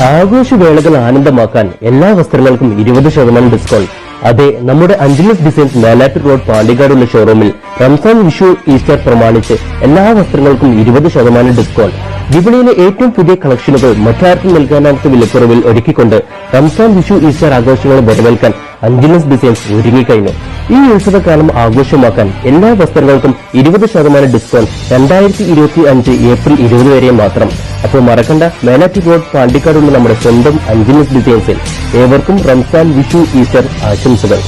ആഘോഷവേളകൾ ആനന്ദമാക്കാൻ എല്ലാ വസ്ത്രങ്ങൾക്കും ഇരുപത് ശതമാനം ഡിസ്കൗണ്ട് അതെ നമ്മുടെ അഞ്ജലിസ് ഡിസൈൻസ് മേലാറ്റൂർ റോഡ് പാണ്ടിക്കാടുള്ള ഷോറൂമിൽ റംസാൻ വിഷു ഈസ്റ്റർ പ്രമാണിച്ച് എല്ലാ വസ്ത്രങ്ങൾക്കും ഇരുപത് ശതമാനം ഡിസ്കൗണ്ട് വിപണിയിലെ ഏറ്റവും പുതിയ കളക്ഷനുകൾ മറ്റാർക്കും നൽകാനാത്ത വിലക്കുറവിൽ ഒരുക്കിക്കൊണ്ട് റംസാൻ വിഷു ഈസ്റ്റർ ആഘോഷങ്ങൾ വരവേൽക്കാൻ അഞ്ജലിസ് ഡിസൈൻസ് ഒരുങ്ങിക്കഴിഞ്ഞു. ഈ ഉത്സവകാലം ആഘോഷമാക്കാൻ എല്ലാ വസ്ത്രങ്ങൾക്കും ഇരുപത് ശതമാനം ഡിസ്കൗണ്ട് രണ്ടായിരത്തി ഇരുപത്തി അഞ്ച് ഏപ്രിൽ ഇരുപത് വരെ മാത്രം. അപ്പോൾ മറക്കണ്ട മേനാറ്റി റോഡ് പാണ്ടിക്കാടുള്ള നമ്മുടെ സ്വന്തം അഞ്ചിനസ് ഡിസൈൻസിൽ ഏവർക്കും റംസാൻ വിഷു ഈസ്റ്റർ ആശംസകൾ.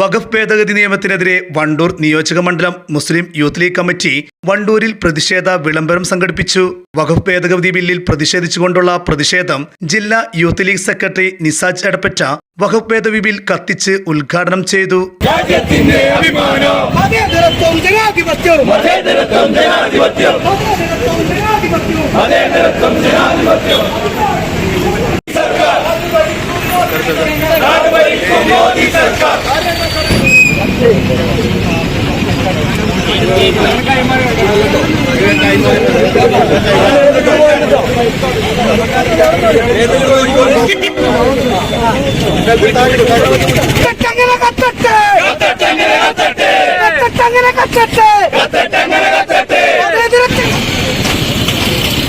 വഖഫ് ഭേദഗതി നിയമത്തിനെതിരെ വണ്ടൂർ നിയോജക മണ്ഡലം മുസ്ലിം യൂത്ത് ലീഗ് കമ്മിറ്റി വണ്ടൂരിൽ പ്രതിഷേധ വിളംബരം സംഘടിപ്പിച്ചു. വഖഫ് ഭേദഗതി ബില്ലിൽ പ്രതിഷേധിച്ചുകൊണ്ടുള്ള പ്രതിഷേധം ജില്ലാ youth league secretary Nisaj Edappatta വഖഫ് ഭേദഗതി ബിൽ കത്തിച്ച് ഉദ്ഘാടനം ചെയ്തു. ജനാധിപത്യം.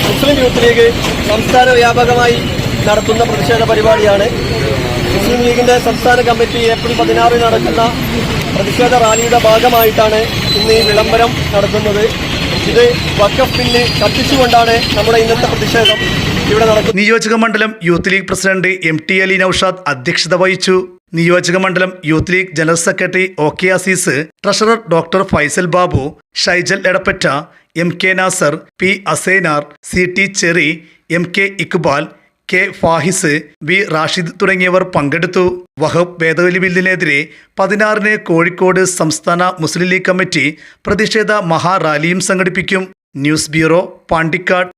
മുസ്ലിം യൂത്ത് ലീഗ് സംസ്ഥാന വ്യാപകമായി നടത്തുന്ന പ്രതിഷേധ പരിപാടിയാണ് മുസ്ലിം ലീഗിന്റെ സംസ്ഥാന കമ്മിറ്റി ഏപ്രിൽ പതിനാറിന് നടക്കുന്ന പ്രതിഷേധ റാലിയുടെ ഭാഗമായിട്ടാണ് ഇന്ന് ഈ വിളംബരം നടത്തുന്നത് ഇത് വക്കഫ് ബില്ല് കത്തിച്ചുകൊണ്ടാണ് നമ്മുടെ ഇന്നത്തെ പ്രതിഷേധം ഇവിടെ നടക്കുന്നത്. നിയോജക മണ്ഡലം youth league president M T Ali Noushad അധ്യക്ഷത വഹിച്ചു. നിയോജക മണ്ഡലം youth league general secretary O K Azeez treasurer doctor Faisal Babu Shaijal Edappatta M K Nasar P Asainar C T Cherry M K Iqbal K Fahis V Rashid തുടങ്ങിയവർ പങ്കെടുത്തു. വഹബ് ഭേദഗതി ബില്ലിനെതിരെ പതിനാറിന് കോഴിക്കോട് സംസ്ഥാന മുസ്ലിം ലീഗ് കമ്മിറ്റി പ്രതിഷേധ മഹാറാലിയും സംഘടിപ്പിക്കും. News bureau Pandikkad.